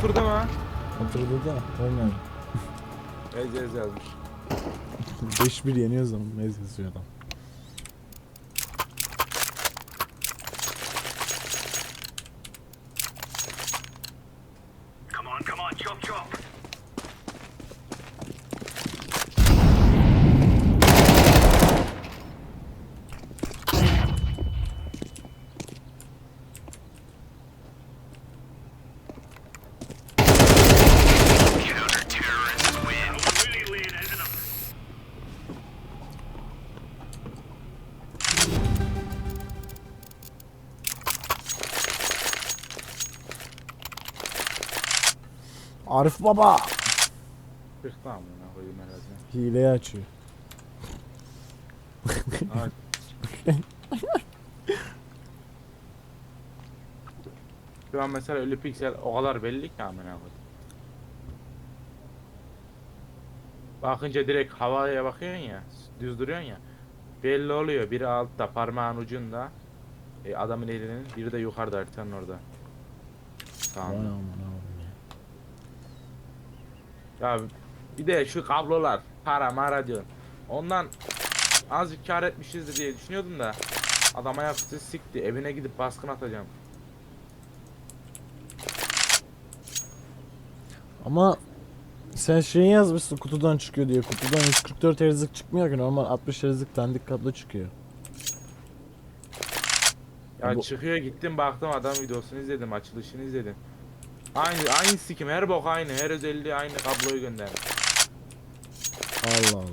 Oturdu mu? Oturdu da olmuyor. Ez ez yazmış. 5-1 yeniyoruz ama ez yazıyor adam. Arif baba Kırk amına koyayım herhalde. hileyi açıyor. Ay. Şu an mesela ölü piksel o kadar belli ki amına koyayım. Bakınca direkt havaya bakıyorsun ya, düz duruyorsun ya. Belli oluyor. Biri altta parmağın ucunda. E, adamın elinin, biri de yukarıda haritanın orada. Tamam. Aman aman ya. Bir de şu kablolar para mara diyorsun. Ondan azıcık kar etmişizdir diye düşünüyordum da adama yaptı sikti evine gidip baskın atacağım. Ama sen şeyi yazmışsın kutudan çıkıyor diye. Kutudan 144 Hz'lik çıkmıyor ki normal 60 Hz'lik dandik kablo çıkıyor. Ya Bu- çıkıyor gittim baktım adam videosunu izledim açılışını izledim. Aynı aynı sikim her bok aynı her özelliği aynı kabloyu göndermiş. Allah Allah.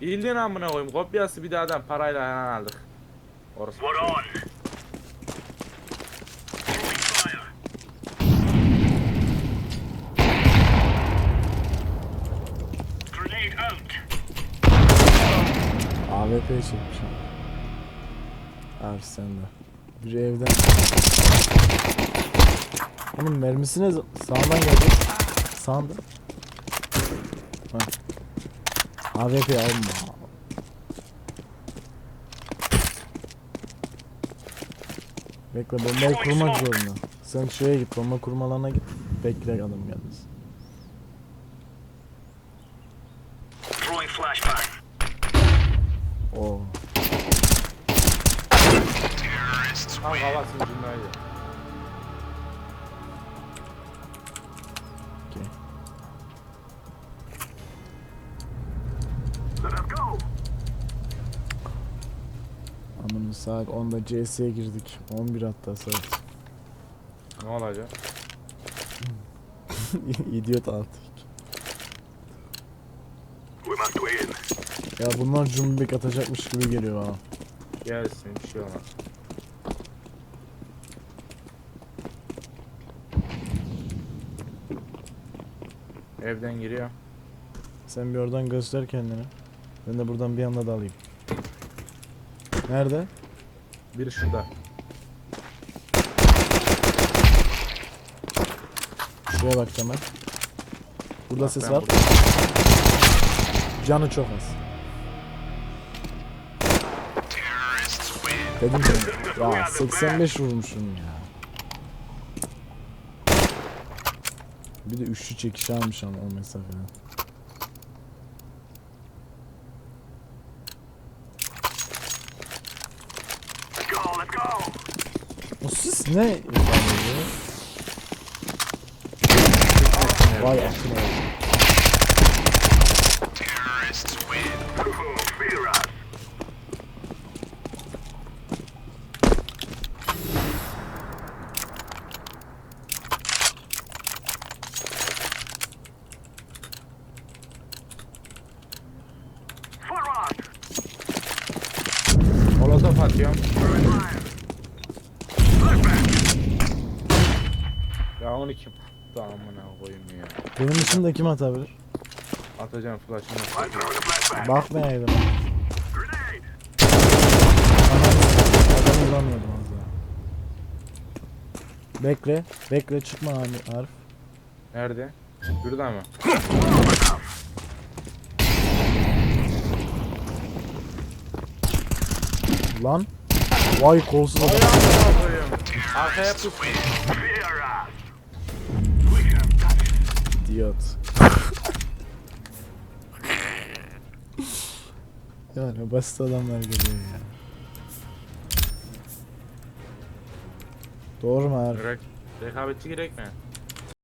Bildiğin amına koyayım kopyası bir de adam parayla hemen aldık. Orası. AWP çekmişim. Arif sen de. Biri evden. Onun mermisine sağdan geldi. Sağında. AWP alma. Bekle bombayı kurmak zorunda. Sen şeye git bomba kurma alanına git. Bekle adam gelmesin. Oo. Tam kafasının ucundaydı. Aman saat 10'da CS'ye girdik. 11 hatta saat. Ne olacak? İdiot artık. Ya bunlar cumbik atacakmış gibi geliyor bana. Gelsin bir şey olmaz. Evden giriyor. Sen bir oradan göster kendini. Ben de buradan bir anda dalayım. Nerede? Biri şurada. Şuraya bakacağım ben. Burada Bak ses ben var. burada. Canı çok az. Dedim ya. Ya 85 vurmuşum ya. Bir de üçlü çekiş almış ama o mesafeden. O sis ne? Vay aklına. Molotof atıyorum. Ya 12. Tamamına koyayım ya. Benim için de kim atabilir? Atacağım flash'ını. Bakmayaydım. Grenade. Adamı vuramıyordum az daha. Bekle. Bekle çıkma Ami- Arif. Nerede? Şurada mı? Lan. Vay kolsuz adam. Arkaya pus. Fear us. We have got idiot. yani basit adamlar geliyor ya. Doğru mu abi? Rek rekabetçi gerek mi?